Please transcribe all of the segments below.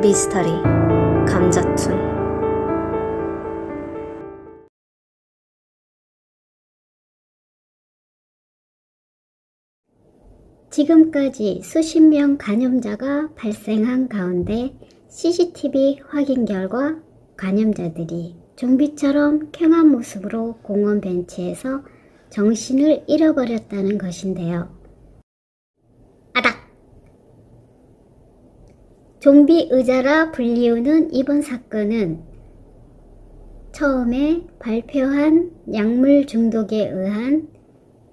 미스터리 감자툰 지금까지 수십 명 감염자가 발생한 가운데 CCTV 확인 결과 감염자들이 좀비처럼 쾌한 모습으로 공원 벤치에서 정신을 잃어버렸다는 것인데요. 아닥! 좀비 의자라 불리우는 이번 사건은 처음에 발표한 약물 중독에 의한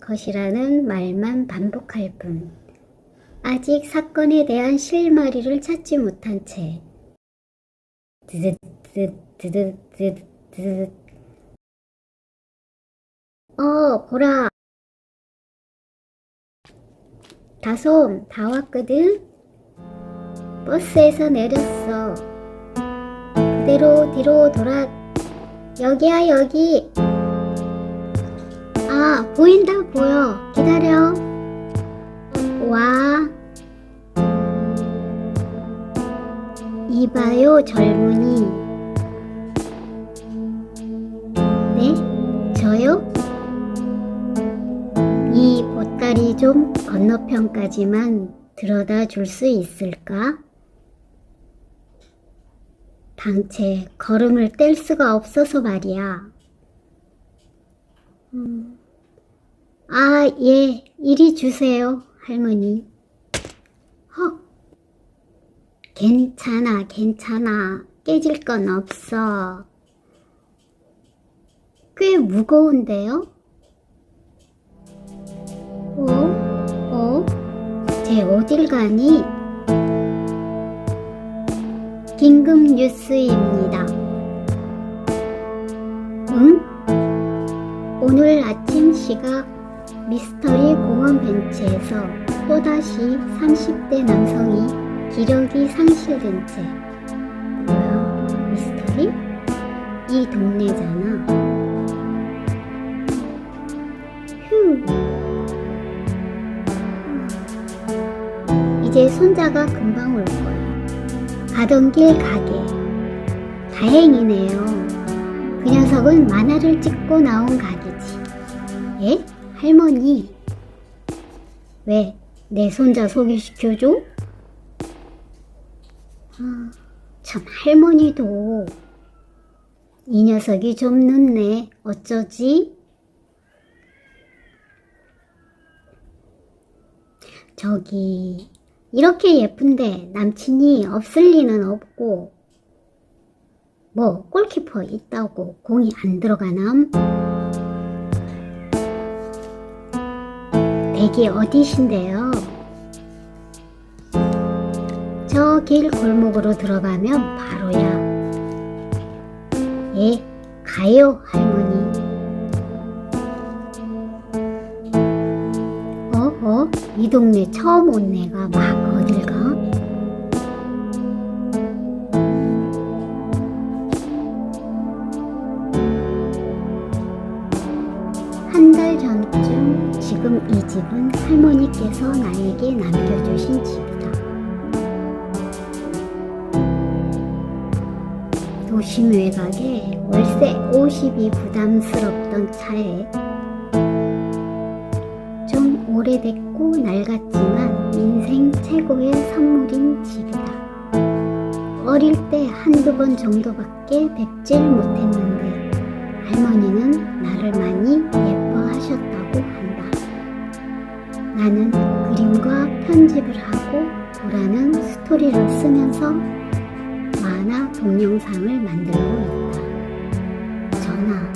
것이라는 말만 반복할 뿐 아직 사건에 대한 실마리를 찾지 못한 채 드드드드드드드 어 보라. 다솜 다 왔거든 버스에서 내렸어 그대로 뒤로 돌아 여기야 여기 아, 보인다, 보여. 기다려. 와. 이봐요, 젊은이. 네? 저요? 이 보따리 좀 건너편까지만 들어다 줄 수 있을까? 당체 걸음을 뗄 수가 없어서 말이야. 음. 아, 예, 이리 주세요, 할머니. 헉. 괜찮아, 괜찮아. 깨질 건 없어. 꽤 무거운데요? 어? 어? 쟤 어딜 가니? 긴급 뉴스입니다. 응? 오늘 아침 시각 미스터리 공원 벤치에서 또다시 30대 남성이 기력이 상실된 채 뭐야 미스터리? 이 동네잖아 휴 이제 손자가 금방 올 거야 가던 길 가게 다행이네요 그 녀석은 만화를 찍고 나온 가게지 예? 할머니. 왜? 내 손자 소개시켜줘? 아, 참, 할머니도. 이 녀석이 좀 늦네. 어쩌지? 저기, 이렇게 예쁜데 남친이 없을 리는 없고, 뭐, 골키퍼 있다고 공이 안 들어가남? 댁이 어디신데요? 저 길 골목으로 들어가면 바로야. 예, 가요, 할머니. 어, 어? 이 동네 처음 온 애가 막 할머니께서 나에게 남겨주신 집이다. 도심 외곽에 월세 50이 부담스럽던 차에 좀 오래됐고 낡았지만 인생 최고의 선물인 집이다. 어릴 때 한두 번 정도밖에 뵙질 못했는데 할머니는 나를 많이 예뻐 나는 그림과 편집을 하고 보라는 스토리를 쓰면서 만화 동영상을 만들고 있다. 전화,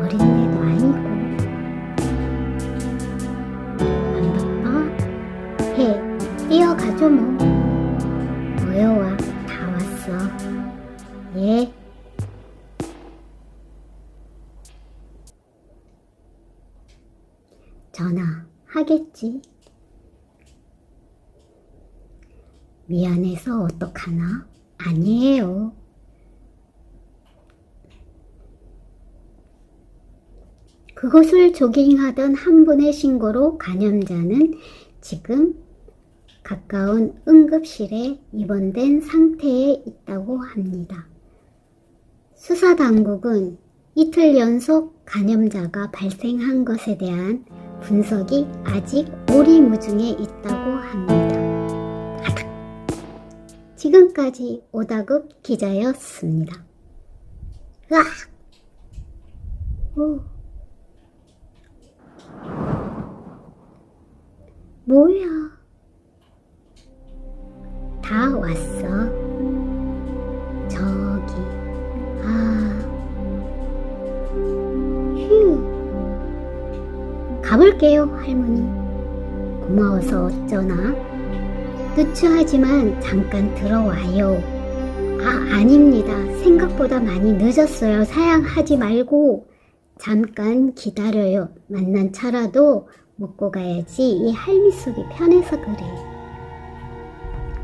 어린애도 아니고. 안 바빠? 해, 뛰어가죠 뭐. 모여와, 다 왔어. 예. 하겠지. 미안해서 어떡하나? 아니에요. 그곳을 조깅하던 한 분의 신고로 감염자는 지금 가까운 응급실에 입원된 상태에 있다고 합니다. 수사당국은 이틀 연속 감염자가 발생한 것에 대한 분석이 아직 오리무중에 있다고 합니다. 지금까지 오다급 기자였습니다. 으악! 오. 뭐야? 가볼게요, 할머니. 고마워서 어쩌나? 누추하지만 잠깐 들어와요. 아, 아닙니다. 생각보다 많이 늦었어요. 사양하지 말고. 잠깐 기다려요. 만난 차라도 먹고 가야지. 이 할미 속이 편해서 그래.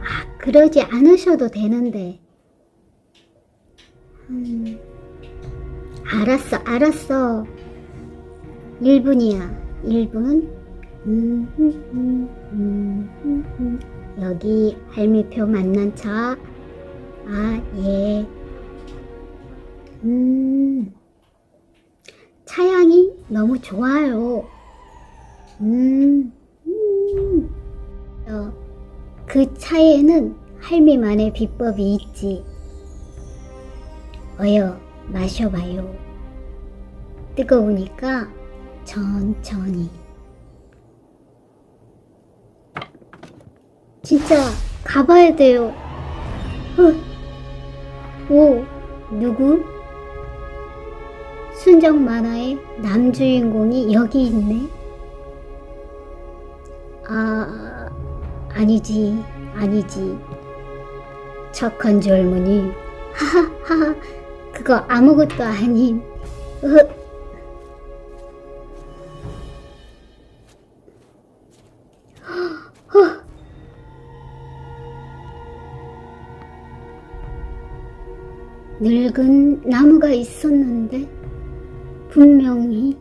아, 그러지 않으셔도 되는데. 음, 알았어, 알았어. 1분이야, 1분. 음, 음, 음, 음, 음, 음. 여기 할미표 만난 차. 아, 예. 음, 차향이 너무 좋아요. 음, 음. 어, 그 차에는 할미만의 비법이 있지. 어여, 마셔봐요. 뜨거우니까 천천히. 진짜 가봐야 돼요. 어. 오, 누구? 순정 만화의 남주인공이 여기 있네. 아, 아니지, 아니지. 착한 젊은이. 하하하, 그거 아무것도 아님. 으. 늙은 나무가 있었는데 분명히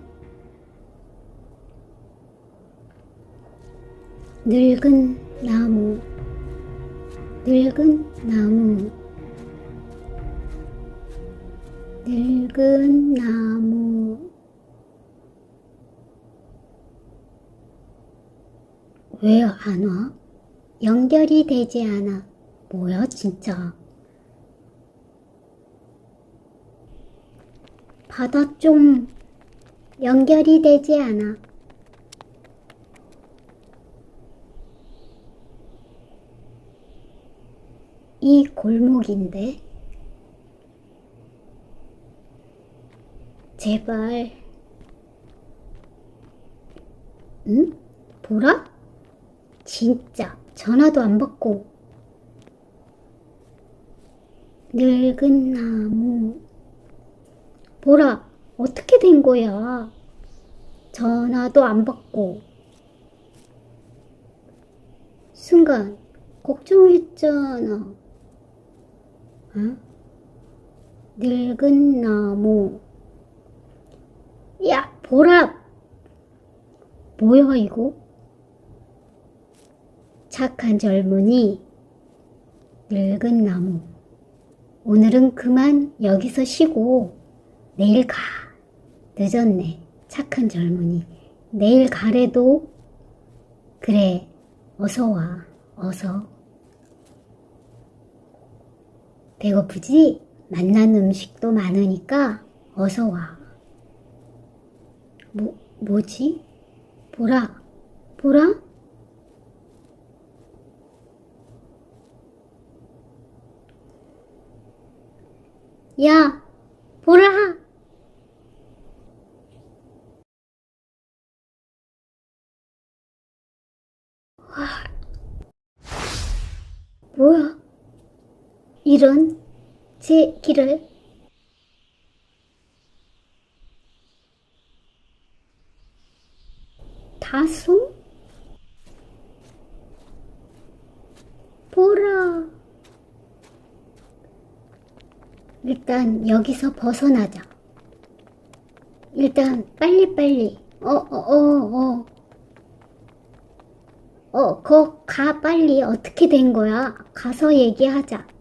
늙은 나무 늙은 나무 늙은 나무. 왜 안 와? 연결이 되지 않아. 뭐야 진짜 바다 좀 연결이 되지 않아. 이 골목인데. 제발. 응? 보라? 진짜 전화도 안 받고. 늙은 나무. 보라, 어떻게 된 거야? 전화도 안 받고. 순간, 걱정했잖아. 어? 늙은 나무. 야, 보라! 뭐야, 이거? 착한 젊은이, 늙은 나무. 오늘은 그만 여기서 쉬고, 내일 가. 늦었네. 착한 젊은이. 내일 가래도 그래. 어서 와. 어서. 배고프지? 만난 음식도 많으니까 어서 와. 뭐, 뭐지? 보라. 보라? 야, 보라! 뭐야? 이런 제 길을 다솜? 보라. 일단 여기서 벗어나자. 일단 빨리빨리. 어, 어, 어, 어. 어, 거 가 빨리 어떻게 된 거야? 가서 얘기하자.